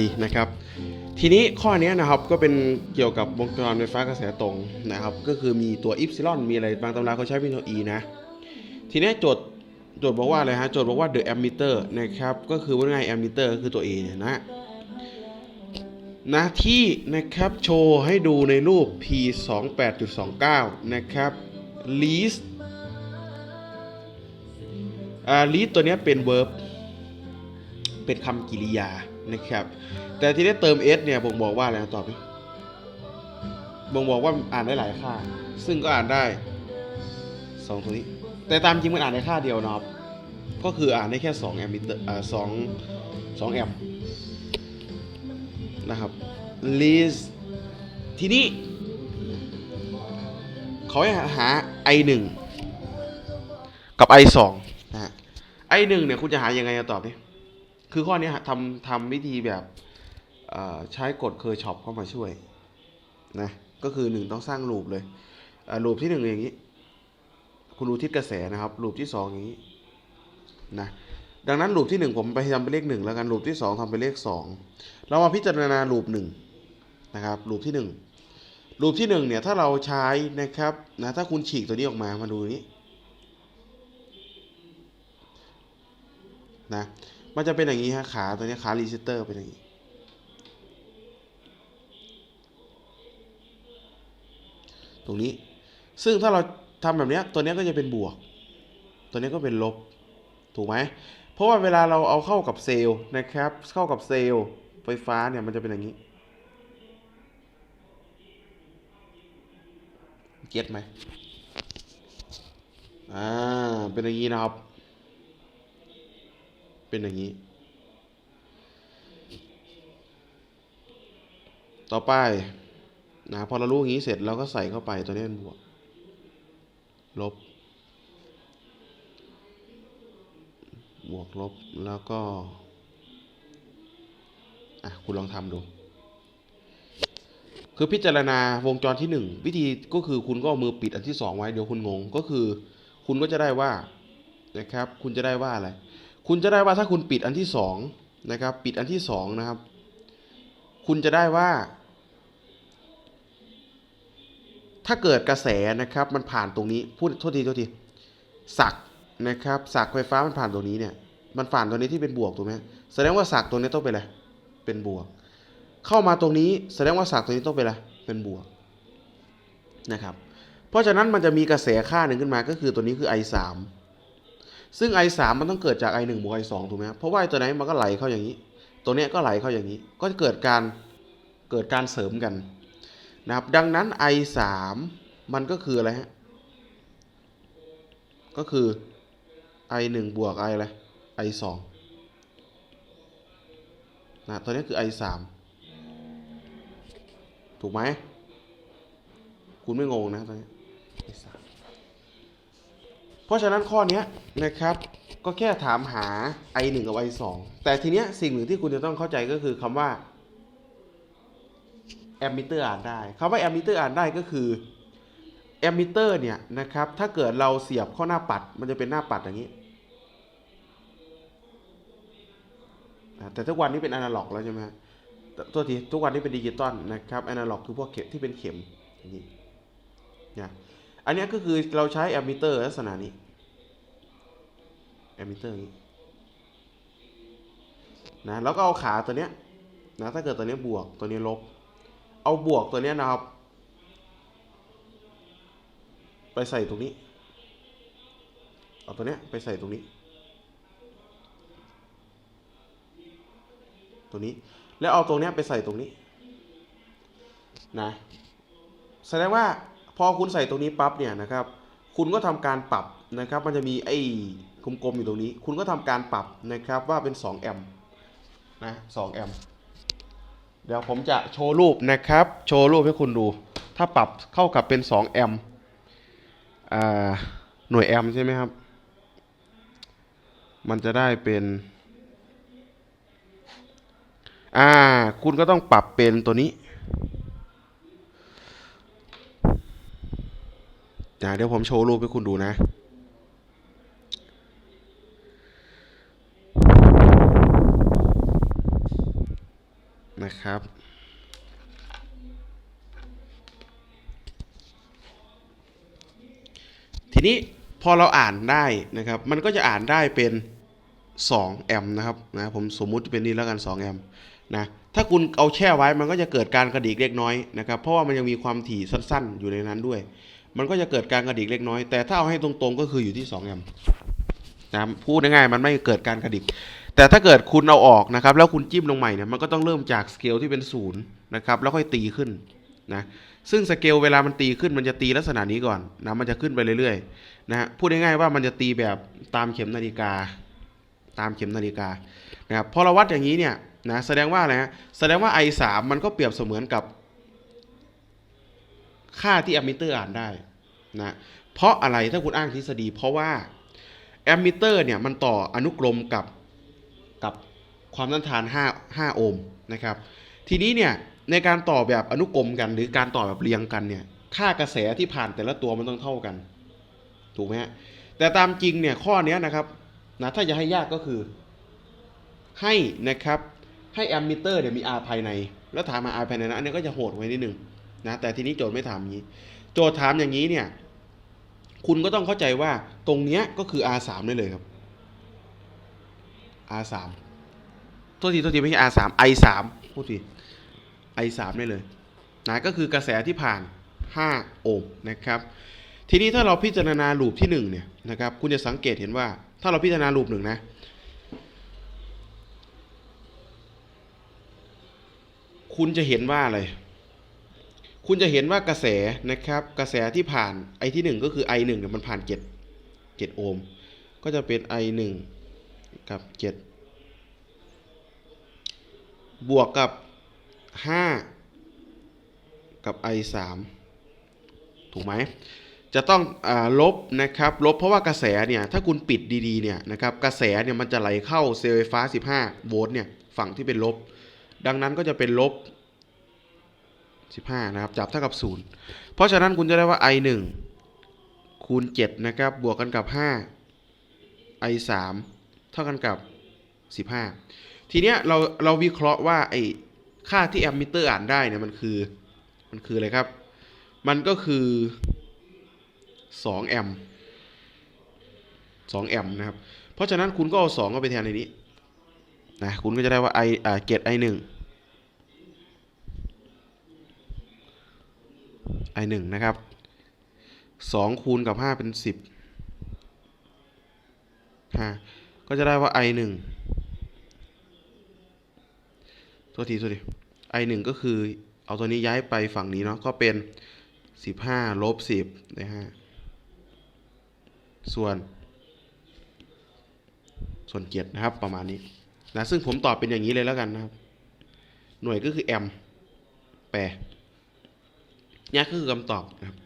ดีนะครับ ทีนี้ข้อนี้นะครับก็เป็นเกี่ยวกับวงจรไฟฟ้ากระแสตรงนะครับ ก็คือมีตัวอิ p ซิลอนมีอะไรบางตำราเขาใช้เป็นตัว e นะทีนี้โจทย์โจทย์บอกว่าอะไรฮะโจทย์บอกว่า the ammeter นะครับก็คือว่าไง ammeter ก็คือตัว a เนี่ยนะน้าที่นะครับโชว์ให้ดูในรูป p 2 8 2 9นะครับ list อ่า list ตัวนี้เป็น verb เป็นคำกริยา นะครับ แต่ที่ได้เติม s เนี่ยบ่งบอกว่าอะไรนะตอบดิบ่งบอกว่าอ่านได้หลายค่า ซึ่งก็อ่านได้สองตัวนี้ แต่ตามจริงมันอ่านได้ค่าเดียวนะครับก็คืออ่านได้แค่2แอมป์อ่าสองสองแอมนะครับ list ทีนี้ เขาให้หา i 1กับ i 2นะฮะ i 1เนี่ยคุณจะหายังไงอะตอบดิ คือข้อนี้ทำทำวิธีแบบใช้กฎเคอร์ช็อปเข้ามาช่วยนะก็คือหนึ่งต้องสร้างลูปเลยอ่าลูปที่หนึ่งอย่างนี้ คุณดูทิศกระแสนะครับลูปที่สองอย่างนี้นะดังนั้นลูปที่หนึ่งผมไปทำเป็นเลขหนึ่งแล้วกันลูปที่สองทำเป็นเลขสองเรามาพิจารณาลูปหนึ่งนะครับลูปที่หนึ่งลูปที่หนึ่งเนี่ยถ้าเราใช้นะครับนะถ้าคุณฉีกตัวนี้ออกมามาดูนี้นะ มันจะเป็นอย่างนี้ฮะขาตัวนี้ขารีเซตเตอร์เป็นอย่างนี้ ตรงนี้ ซึ่งถ้าเราทำแบบเนี้ยตัวนี้ก็จะเป็นบวก ตัวนี้ก็เป็นลบ ถูกไหม เพราะว่าเวลาเราเอาเข้ากับเซลล์นะครับ เข้ากับเซลล์ไฟฟ้าเนี่ยมันจะเป็นอย่างนี้ เก็ตไหมอ่า เป็นอย่างนี้นะครับ เป็นอย่างนี้ ต่อไปนะพอเรารู้อย่างนี้เสร็จเราก็ใส่เข้าไปตัวนี้เป็นบวก ลบ บวกลบแล้วก็ อะ คุณลองทำดู คือพิจารณาวงจรที่หนึ่งวิธีก็คือคุณก็เอามือปิดอันที่สองไว้เดี๋ยวคุณงง ก็คือ คุณก็จะได้ว่านะครับ คุณจะได้ว่าอะไร คุณจะได้ว่าถ้าคุณปิดอันที่สองนะครับ ปิดอันที่สองนะครับ คุณจะได้ว่า ถ้าเกิดกระแสนะครับ มันผ่านตรงนี้ พูดโทษทีโทษทีสักนะครับสักไฟฟ้ามันผ่านตรงนี้เนี่ย มันผ่านตรงนี้ที่เป็นบวกถูกไหมแสดงว่าสักตรงนี้ต้องเป็นอะไรเป็นบวก เข้ามาตรงนี้ แสดงว่าสักตรงนี้ต้องเป็นอะไรเป็นบวกนะครับ เพราะฉะนั้นมันจะมีกระแสค่าหนึ่งขึ้นมาก็คือตัวนี้คือ I 3 ซึ่ง i 3 มันต้องเกิดจาก i 1 บวก i 2 ถูกไหมครับเพราะว่าไอตัวไหนมันก็ไหลเข้าอย่างนี้ ตัวเนี้ยก็ไหลเข้าอย่างนี้ ก็จะเกิดการเกิดการเสริมกันนะครับ ดังนั้น i 3 มันก็คืออะไรฮะ ก็คือ i 1 บวก i อะไร i 2 นะตัวนี้คือ i 3 ถูกไหม คุณไม่งงนะตัวนี้ เพราะฉะนั้นข้อนี้นะครับก็แค่ถามหา i 1 กับ i 2 แต่ทีเนี้ยสิ่งหนึ่งที่คุณจะต้องเข้าใจก็คือคำว่าแอมมิเตอร์อ่านได้คำว่าแอมมิเตอร์อ่านได้ก็คือแอมมิเตอร์เนี่ยนะครับถ้าเกิดเราเสียบเข้าหน้าปัด มันจะเป็นหน้าปัดอย่างนี้ แต่ทุกวันนี้เป็นอนาล็อกแล้วใช่ไหมฮะแต่ตัวทีทุกวันนี้เป็นดิจิตอลนะครับอนาล็อกคือพวกเข็มที่เป็นเข็มอย่างนี้นะ อันนี้ก็คือเราใช้แอมมิเตอร์ลักษณะนี้แอมมิเตอร์นี้นะแล้วก็เอาขาตัวเนี้ยนะถ้าเกิดตัวเนี้ยบวกตัวนี้ลบ เอาบวกตัวเนี้ยนะครับ ไปใส่ตรงนี้ เอาตัวเนี้ยไปใส่ตรงนี้ ตัวนี้แล้วเอาตรงเนี้ยไปใส่ตรงนี้นะแสดงว่า พอคุณใส่ตรงนี้ปั๊บเนี่ยนะครับ คุณก็ทำการปรับนะครับ มันจะมีไอ้กลมๆอยู่ตรงนี้ คุณก็ทำการปรับนะครับว่าเป็น2แอมป์นะ2แอมป์เดี๋ยวผมจะโชว์รูปนะครับ โชว์รูปให้คุณดู ถ้าปรับเข้ากับเป็น2แอมป์หน่วยแอมป์ใช่ไหมครับ มันจะได้เป็นอ่าคุณก็ต้องปรับเป็นตัวนี้ นะเดี๋ยวผมโชว์รูปให้คุณดูนะ นะครับ ทีนี้พอเราอ่านได้นะครับ มันก็จะอ่านได้เป็น 2 แอมป์นะครับนะผมสมมุติเป็นนี้แล้วกัน 2 แอมป์นะถ้าคุณเอาแช่ไว้มันก็จะเกิดการกระดิกเล็กน้อยนะครับ เพราะว่ามันยังมีความถี่สั้น ๆ อยู่ในนั้นด้วย มันก็จะเกิดการกระดิกเล็กน้อย แต่ถ้าเอาให้ตรงๆก็คืออยู่ที่2แอมป์นะพูดง่ายๆมันไม่เกิดการกระดิก แต่ถ้าเกิดคุณเอาออกนะครับ แล้วคุณจิ้มลงใหม่เนี่ยมันก็ต้องเริ่มจากสเกลที่เป็นศูนย์นะครับแล้วค่อยตีขึ้นนะซึ่งสเกลเวลามันตีขึ้นมันจะตีลักษณะนี้ก่อนนะมันจะขึ้นไปเรื่อยๆนะฮะพูดง่ายๆว่ามันจะตีแบบตามเข็มนาฬิกา ตามเข็มนาฬิกานะครับพอเราวัดอย่างนี้เนี่ยนะแสดงว่าอะไรฮะแสดงว่า i 3มันก็เปรียบเสมือนกับ ค่าที่แอมมิเตอร์อ่านได้นะเพราะอะไรถ้าคุณอ้างทฤษฎี เพราะว่าแอมมิเตอร์เนี่ยมันต่ออนุกรมกับกับความต้านทาน 5 5 โอห์มนะครับ ทีนี้เนี่ยในการต่อแบบอนุกรมกันหรือการต่อแบบเรียงกันเนี่ยค่ากระแสที่ผ่านแต่ละตัวมันต้องเท่ากัน ถูกไหมฮะแต่ตามจริงเนี่ยข้อนี้นะครับนะถ้าจะให้ยากก็คือให้นะครับให้แอมมิเตอร์เนี่ยมี R ภายใน แล้วถามมา R ภายในนะอันนี้ก็จะโหดไว้นิดนึง นะแต่ทีนี้โจทย์ไม่ถามอย่างนี้ โจทย์ถามอย่างนี้เนี่ย คุณก็ต้องเข้าใจว่าตรงเนี้ยก็คือ R 3 ได้เลยครับ R 3โทษทีโทษทีไม่ใช่ R 3 I 3 พูดที I 3 ได้เลยนะก็คือกระแสที่ผ่าน 5 โอห์มนะครับ ทีนี้ถ้าเราพิจารณาลูปที่1เนี่ยนะครับ คุณจะสังเกตเห็นว่า ถ้าเราพิจารณาลูปหนึ่งนะคุณจะเห็นว่าอะไร คุณจะเห็นว่ากระแสนะครับ กระแสที่ผ่านไอที่ 1 ก็คือ I 1 เนี่ยมันผ่าน7 7โอห์มก็จะเป็น I 1 กับ 7 บวกกับ 5 กับ I 3 ถูกไหมจะต้องอลบนะครับลบเพราะว่ากระแสเนี่ยถ้าคุณปิดดีๆเนี่ยนะครับกระแสเนี่ยมันจะไหลเข้าเซลล์ไฟฟ้า 15 โวลต์เนี่ยฝั่งที่เป็นลบ ดังนั้นก็จะเป็นลบ 15 นะครับ จับเท่ากับ 0 เพราะฉะนั้นคุณจะได้ว่า i 1คูณ7นะครับ บวกกันกับ 5 i 3เท่ากันกับ 15 ทีเนี้ยเราเราวิเคราะห์ว่าไอ้ค่าที่แอมมิเตอร์อ่านได้เนี่ยมันคือ มันคืออะไรครับ มันก็คือ2แอมป์2แอมป์นะครับ เพราะฉะนั้นคุณก็เอา2เข้าไปแทนในนี้นะคุณก็จะได้ว่า i อ่าเกต i 1 i 1 นะครับ2คูณกับ 5 เป็น 10 5ก็จะได้ว่า i 1 ตัวทีตัวที i 1 ก็คือ เอาตัวนี้ย้ายไปฝั่งนี้เนาะก็เป็น 15ลบ10ได้5ส่วน ส่วนเกียรตินะครับประมาณนี้นะซึ่งผมตอบเป็นอย่างนี้เลยแล้วกันนะครับ หน่วยก็คือแอมป์แปร เนี่ยก็คือคำตอบนะครับ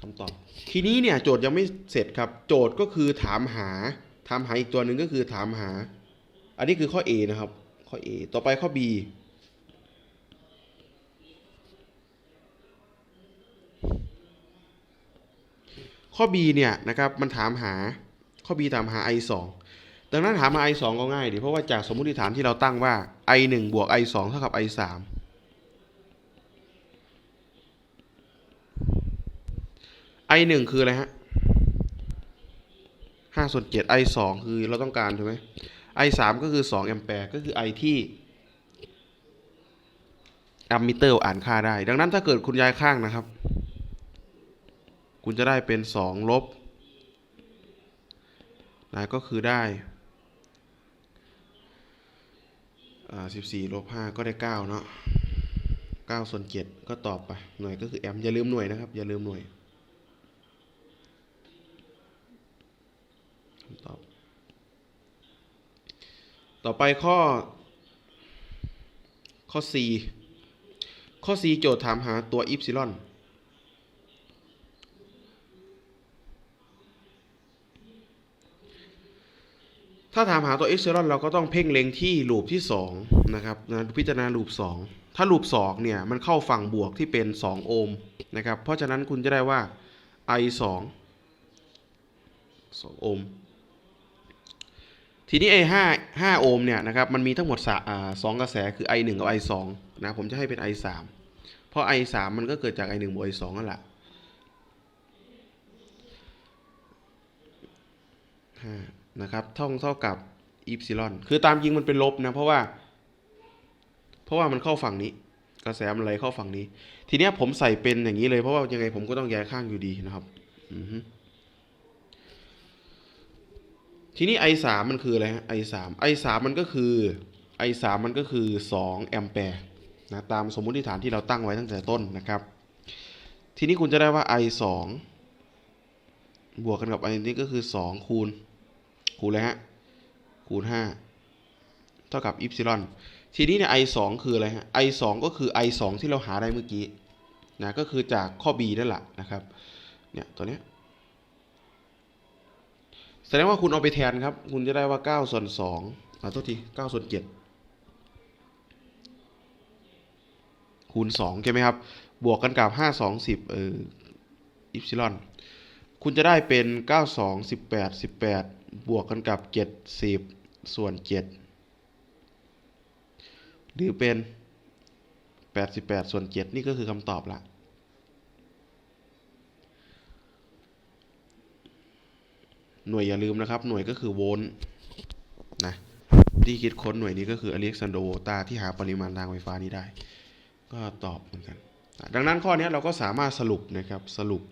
คำตอบ ทีนี้เนี่ยโจทย์ยังไม่เสร็จครับ โจทย์ก็คือถามหา ถามหาอีกตัวหนึ่งก็คือถามหา อันนี้คือข้อ A นะครับ ข้อ A ต่อไปข้อ B ข้อ B เนี่ยนะครับมันถามหาข้อ B ถามหา i 2 ดังนั้นถามา i 2ก็ง่ายดิเพราะว่าจากสมมติฐานที่เราตั้งว่า i 1บวก i 2เท่ากับ i 3 i 1คืออะไรฮะ5ส่วน7 i 2คือเราต้องการ ถูกไหม i 3ก็คือ2แอมแปร์ก็คือ i ที่แอมมิเตอร์อ่านค่าได้ ดังนั้นถ้าเกิดคุณย้ายข้างนะครับ คุณจะได้เป็น2ลบนะก็คือได้ อ่า14ลบ5ก็ได้9เนาะ9ส่วน7ก็ตอบไป หน่วยก็คือแอมอย่าลืมหน่วยนะครับ อย่าลืมหน่วยคำตอบ ต่อไปข้อ ข้อ C ข้อ C โจทย์ถามหาตัวอิปซิลอน ถ้าถามหาตัวเอ็กซิลอนเราก็ต้องเพ่งเล็งที่ลูปที่2นะครับนะพิจารณาลูป 2 ถ้าลูป2เนี่ยมันเข้าฝั่งบวกที่เป็น 2 โอห์มนะครับ เพราะฉะนั้นคุณจะได้ว่า i 2 2โอห์มทีนี้ไอ้ห้าห้าโอห์มเนี่ยนะครับมันมีทั้งหมดสาอ่าสองกระแสคือ i 1กับ i 2นะผมจะให้เป็น i 3เพราะ i 3มันก็เกิดจาก i 1บวก i 2นั่นแหละห้า นะครับเท่าเท่ากับอีพซิลอน คือตามจริงมันเป็นลบนะ เพราะว่า เพราะว่ามันเข้าฝั่งนี้ กระแสมันไหลเข้าฝั่งนี้ ทีเนี้ยผมใส่เป็นอย่างนี้เลย เพราะว่ายังไงผมก็ต้องย้ายข้างอยู่ดีนะครับทีนี้ i 3มันคืออะไรฮะ i 3 i 3มันก็คือ i 3มันก็คือ2แอมแปร์นะตามสมมุติฐานที่เราตั้งไว้ตั้งแต่ต้นนะครับ ทีนี้คุณจะได้ว่า i 2บวกกันกับ i นี้ก็คือ2คูณ คูณอะไรฮะคูณ5เท่ากับอิปซิลอนทีนี้เนี่ย i 2คืออะไรฮะ i 2ก็คือ i 2ที่เราหาได้เมื่อกี้นะก็คือจากข้อ b นั่นแหละนะครับเนี่ยตัวเนี้ยแสดงว่าคุณเอาไปแทนครับ คุณจะได้ว่า 9 ส่วน2อ่าโทษที9ส่วน7คูณ2ใช่ไหมครับ บวกกันกับ 5 2 10เอออิปซิลอน คุณจะได้เป็น 9 2 18 18 บวกกันกับ 70 ส่วน 7 หรือเป็น 88 ส่วน 7 นี่ก็คือคำตอบละหน่วยอย่าลืมนะครับ หน่วยก็คือโวลต์นะที่คิดค้นหน่วยนี้ก็คืออเล็กซานโดโวตาที่หาปริมาณทางไฟฟ้านี้ได้ ก็ตอบเหมือนกัน ดังนั้นข้อนี้เราก็สามารถสรุปนะครับสรุป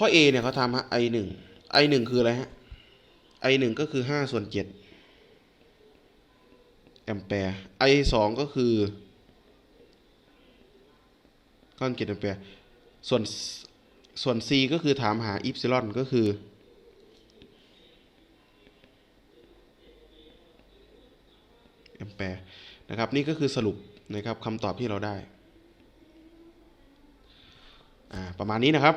ข้อ A เนี่ยเขาทำฮะ i หนึ่ง i หนึ่งคืออะไรฮะ i หนึ่งก็คือห้าส่วนเจ็ดแอมแปร์ i สองก็คือก้อนเจ็ดแอมแปร์ ส่วนส่วน c ก็คือถามหาอิปซิลอนก็คือแอมแปร์นะครับนี่ก็คือสรุปนะครับคำตอบที่เราได้ประมาณนี้นะครับ